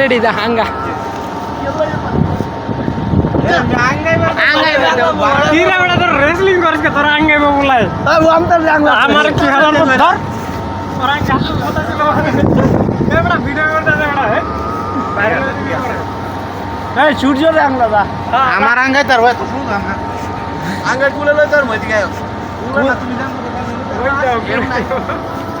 Ready দা হাঙ্গা কি রে বেটা তোর wrestling করিস কে? তোরা আঙ্গাইব বলাই। আমার কি হালার মধ্যে ধর। তোরা গাছের কথা ছিল মানে। এ বেটা video করতে দে বেটা, এ। এই সূর্য রে আংলা দা। আমার আঙ্গাই তার হয় তো শুন আঙ্গাই তুলে লই তোর মধ্যে গায় তুমি জানো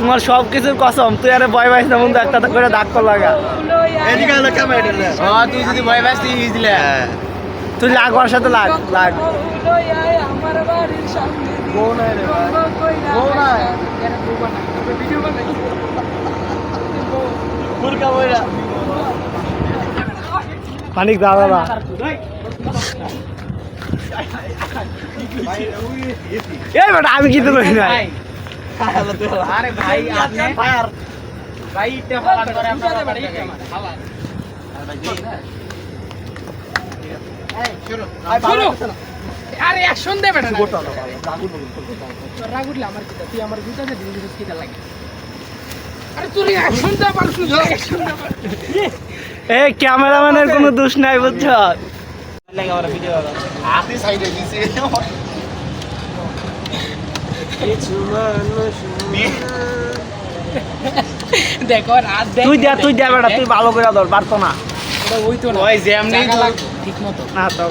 তোমার সব কিছুর কসম তুই আরে ভয় পাইস না বন্ধু একটা করে লাগা এদিকে ক্যামেরা দিলে হ্যাঁ তুই যদি ভয় তুই ইজ তুই লাগ ওর সাথে লাগ লাগ। পানিক দাদা এই বেটা আমি কিন্তু না আমার আমার ক্যামেরাম্যানের কোনো দোষ নাই বুঝছ? হাতি সাইডে দিছে। দেখো রাত তুই দে তুই দে বেটা তুই ভালো করে ধর পারতো না। ওই তো ঠিক মতো। না তো